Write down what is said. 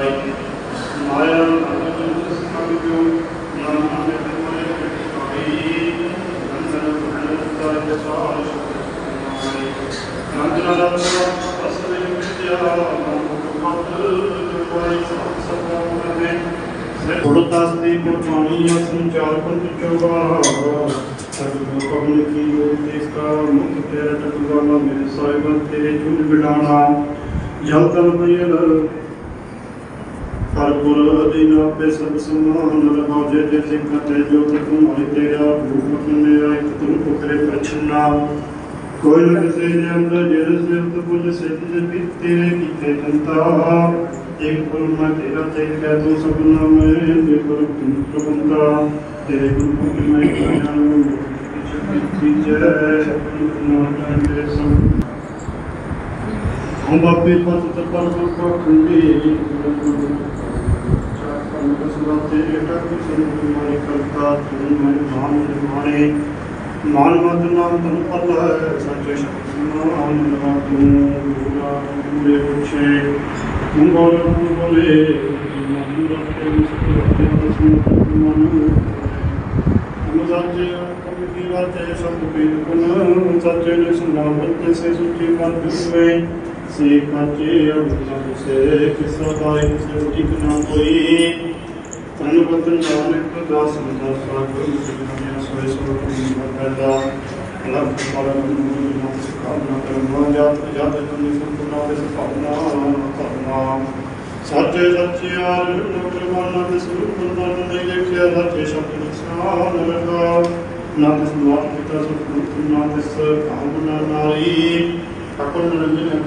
ਮਾਇਆ ਅਨੰਦ ਸੰਗ ਜੋ ਨਾਮ ਦੇ ਮੋਰੇ ਆਈ ਅੰਦਰ ਭਗਤਾ ਜਸਾਲ ਨੰਦਨ ਰਤਨ ਅਸਲੇ ਵਿਦਿਆ ਮੁਖ ਜੋ ਕੋਈ ਸਤ ਸਭਾ ਦੇ ਗੁਰਦਾਸ ਦੀ ਗੁਰਬਾਣੀ ਦਾ ਸੰਚਾਰ ਪੰਥ ਚੋਗਾ ਸਤਿਗੁਰੂ ਕਬਲ ਕੀ ਜੋਤ ਇਸ ਕਾ ਮੁਖ ਤੇਰਾ ਟਕਵਾਲਾ ਮੇਰੇ ਸਾਹਿਬ ਤੇਰੇ ਚੁਨ ਬਿਡਾਣਾ ਜਲ ਤਲ ਪਇਲ ਹਰਪੁਰ ਅਧੀਨ ਆਪੇ ਸਭ ਸਮਾਨ ਰਹਾਉ ਜੇ ਜੇ ਸਿੱਖ ਤੇ ਜੋ ਤੁਮਾਰੇ ਤੇਰਾ ਰੂਪ ਮੇਰਾ ਇੱਕ ਤੁਮ ਪੁਕਰੇ ਪ੍ਰਛਨਾ ਕੋਈ ਨ ਕਿਸੇ ਜੰਦ ਜਿਰ ਸਿਫਤ ਪੁਜ ਸਿੱਧ ਜਿ ਤੇਰੇ ਕੀਤੇ ਜਨਤਾ। ਇੱਕ ਗੁਰੂ ਮੈਂ ਤੇਰਾ ਤੇ ਕਹਿ ਤੂੰ ਸਭਨਾ ਮੈਂ ਜੇ ਗੁਰੂ ਤੂੰ ਪ੍ਰਬੰਧਾ। ਤੇਰੇ ਗੁਰੂ ਕੀ ਮੈਂ ਜਾਣੂ ਕਿਛ ਜੈ ਨਾਮ ਤੇਰੇ ਸੰਗ ਹਮ ਬਾਪੇ ਪਤ ਤਪਰ ਕੋ ਖੰਡੀ ਚਾਕਨ ਕਸਮਤੇ ਏਟਾ ਕੀ ਸੰਤ ਮਾਰੇ ਕਰਤਾ ਤੂੰ ਮੈਂ ਨਾਮ ਨਿਮਾਣੇ ਮਾਨ ਮਤ ਨਾਮ ਤਨ ਪਲ ਹੈ, ਸੱਚੇ ਸ਼ਬਦ ਨਾਮ ਲਗਾ ਤੂੰ ਗੁਰਾ ਗੁਰੇ ਪੁੱਛੇ, ਤੂੰ ਬੋਲ, ਤੂੰ ਬੋਲੇ ਮਨ ਰਤੇ ਮੁਸਤ ਰਤੇ ਤਸਮਤ ਮਨ ਹਮ ਸੱਚੇ ਕਮ ਕੀ ਵਾਤੇ ਸਭ ਪੀਰ ਕੁਨ ਸੱਚੇ ਨੇ ਸੁਨਾਵਤ ਸੇ ਸੁਚੀ ਮਨ ਦੁਵੇਂ ਸੇ ਕਾਚੇ ਅਬਦਨ ਸੇ ਕਿਸਾ ਦਾਇ ਸੇ ਇਕ ਨਾ ਕੋਈ। ਤਨ ਬਤਨ ਨਾਨਕ ਦਾਸ ਦਾ ਸਾਗਰ ਦੁਨੀਆ ਸੋਇ ਸੋ ਕੀ ਬਰਦਾ ਲਬ ਪਰਮ ਗੁਰੂ ਨਾਮ ਸਿਖਾਉਣਾ ਕਰਮ ਜਾਤ ਜਾਤ ਤੁਮੇ ਸੰਤਨਾ ਦੇ ਸੁਭਾਵਨਾ ਕਰਨਾ ਸੱਚੇ ਸੱਚਿਆਰ ਨੁਕਰਮਾਨਾ ਦੇ ਸਰੂਪ ਬੰਦਨ ਨਹੀਂ ਦੇਖਿਆ ਸੱਚੇ ਸ਼ਬਦ ਨਿਸ਼ਾਨ ਲਗਾ ਨਾ ਤਿਸ ਮਾਤ ਪਿਤਾ ਸੁਖ ਨਾ ਤਿਸ ਕਾਮਨਾ ਨਾਰੀ ਅਕਲ ਨਰੰਜਨ